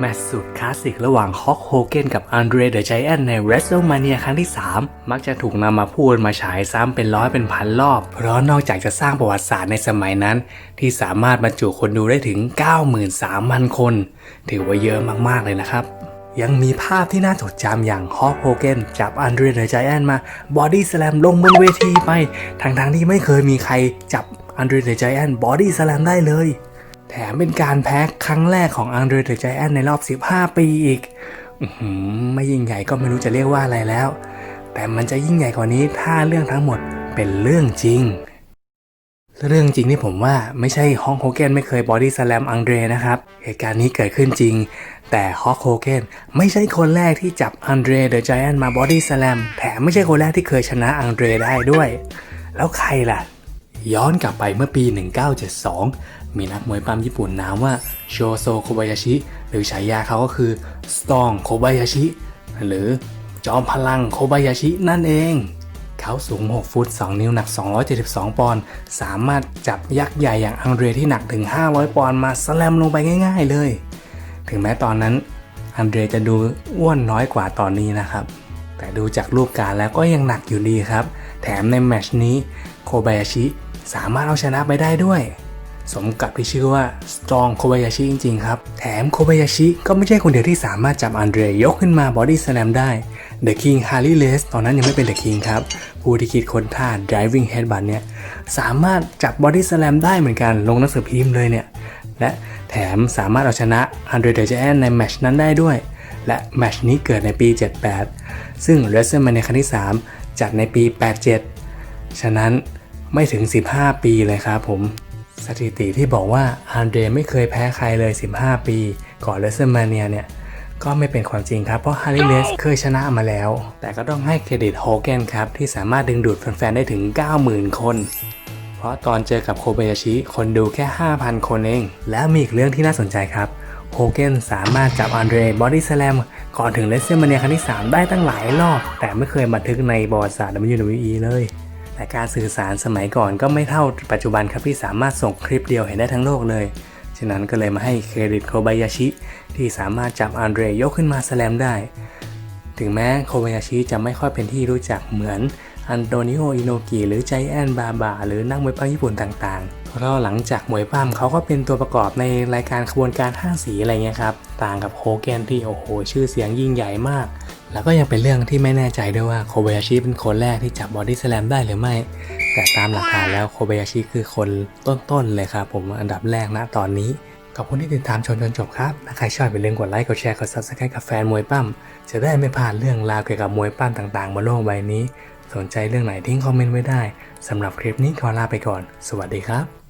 แมตช์สุดคลาสสิกระหว่างฮอกโฮเกนกับอันเดรเดอะไจแอนใน WrestleMania ครั้งที่ 3 มักจะถูกนำมาพูดมาฉายซ้ำเป็นร้อยเป็นพันรอบ เพราะนอกจากจะสร้างประวัติศาสตร์ในสมัยนั้น ที่สามารถบรรจุคนดูได้ถึง 93,000 คน ถือว่าเยอะมาก ๆ เลยนะครับ ยังมีภาพที่น่าจดจำอย่างฮอกโฮเกนจับอันเดรเดอะไจแอนมาบอดี้สแลมลงบนเวทีไปทั้งๆที่ไม่เคยมีใครจับอันเดรเดอะไจแอนบอดี้สแลมได้เลย แถมเป็นการแพ้ครั้งแรกของอังเดรเดอะไจแอนในรอบ 15 ปีอีกอื้อหือไม่ยิ่งใหญ่ก็ไม่รู้จะเรียกว่าอะไรแล้ว แต่มันจะยิ่งใหญ่กว่านี้ถ้าเรื่องทั้งหมดเป็นเรื่องจริง เรื่องจริงที่ผมว่าไม่ใช่ฮอกโฮเกนไม่เคยบอดี้สแลมอังเดรนะครับ เหตุการณ์นี้เกิดขึ้นจริง แต่ฮอกโฮเกนไม่ใช่คนแรกที่จับอังเดรเดอะไจแอนมาบอดี้สแลมแถมไม่ใช่คนแรกที่เคยชนะอังเดรได้ด้วย แล้วใครล่ะ ย้อนกลับไปเมื่อปี 1972 มีนักมวยปั้มญี่ปุ่นนามว่าโชโซโคบายาชิ หรือฉายาเขาก็คือสตองโคบายาชิ หรือจอมพลังโคบายาชินั่นเอง เขาสูง 6 ฟุต 2 นิ้วหนัก 272 ปอนด์สามารถจับยักษ์ใหญ่อย่างอังเดรที่หนักถึง 500 ปอนด์มาสแลมลงไปง่ายๆเลย ถึงแม้ตอนนั้นอันเดรจะดูอ้วนน้อยกว่าตอนนี้นะครับ แต่ดูจากรูปการแล้วก็ยังหนักอยู่ดีครับ แถมในแมชนี้โคบายาชิสามารถเอาชนะไปได้ด้วย สมกับที่ชื่อว่า Strong โคบายาชิจริงๆครับ แถมโคบายาชิก็ไม่ใช่คนเดียวที่สามารถจับอันเดรยกขึ้นมาบอดี้สแลมได้ The King Harley Race ตอนนั้นยังไม่เป็น The King ครับ ผู้ที่คิดค้นท่า Driving Headbutt เนี่ย สามารถจับบอดี้สแลมได้เหมือนกันลงหนังสือพิมพ์เลยเนี่ย และแถมสามารถเอาชนะอันเดรเดอร์เจแอนในแมชนั้นได้ด้วย และแมชนี้เกิดในปี 78 ซึ่ง WrestleMania ครั้งที่ 3 จัดในปี 87 ฉะนั้นไม่ถึง 15 ปีเลยครับผม สถิติที่บอกว่าอันเดรไม่เคยแพ้ใครเลย 15 ปี ก่อน WrestleMania เนี่ยก็ไม่เป็นความจริงครับ เพราะฮาริเลสเคยชนะมาแล้ว แต่ก็ต้องให้เครดิตโฮแกนครับ ที่สามารถดึงดูดแฟนๆ ได้ถึง 90,000 คน เพราะตอนเจอกับโคเบยาชิคนดูแค่ 5,000 คนเอง แล้วมีอีกเรื่องที่น่าสนใจครับโฮเกนสามารถจับอันเดรบอดี้สแลมก่อนถึงเลสเซอร์มาเนียครั้งที่ 3 ได้ตั้งหลายรอบ แต่ไม่เคยบันทึกในประวัติศาสตร์ WWE เลย แต่การสื่อสารสมัยก่อนก็ไม่เท่าปัจจุบันครับที่สามารถส่งคลิปเดียวเห็นได้ทั้งโลกเลย ฉะนั้นก็เลยมาให้เครดิตโคบายาชิ ที่สามารถจับอันเดรยกขึ้นมาสแลมได้ ถึงแม้โคบายาชิจะไม่ค่อยเป็นที่รู้จักเหมือนอันโตนิโออิโนกิหรือใจแอนบาบาหรือนักมวยปั้มญี่ปุ่นต่างๆ เพราะหลังจากมวยปั้มเขาก็เป็นตัวประกอบในรายการขบวนการห้าสีอะไรเงี้ยครับ ต่างกับโฮแกนที่โอ้โห ชื่อเสียงยิ่งใหญ่มาก แล้วก็ยังเป็นเรื่องที่ไม่แน่ใจด้วยว่าโคเบยาชิเป็นคนแรกที่จับบอดี้สแลมได้หรือไม่ แต่ตามหลักฐานแล้วโคเบยาชิคือคนต้นๆเลยครับผมอันดับแรกนะตอนนี้ ขอบคุณที่ติดตามชมจนจบครับ ถ้าใครชอบอย่าลืมกดไลค์ กดแชร์ กด subscribe กับแฟนมวยปั้ม จะได้ไม่พลาดเรื่องราวเกี่ยวกับมวยปั้มต่างๆ บนโลกใบนี้ สนใจเรื่องไหนทิ้งคอมเมนต์ไว้ได้สำหรับคลิปนี้ขอลาไปก่อน สวัสดีครับ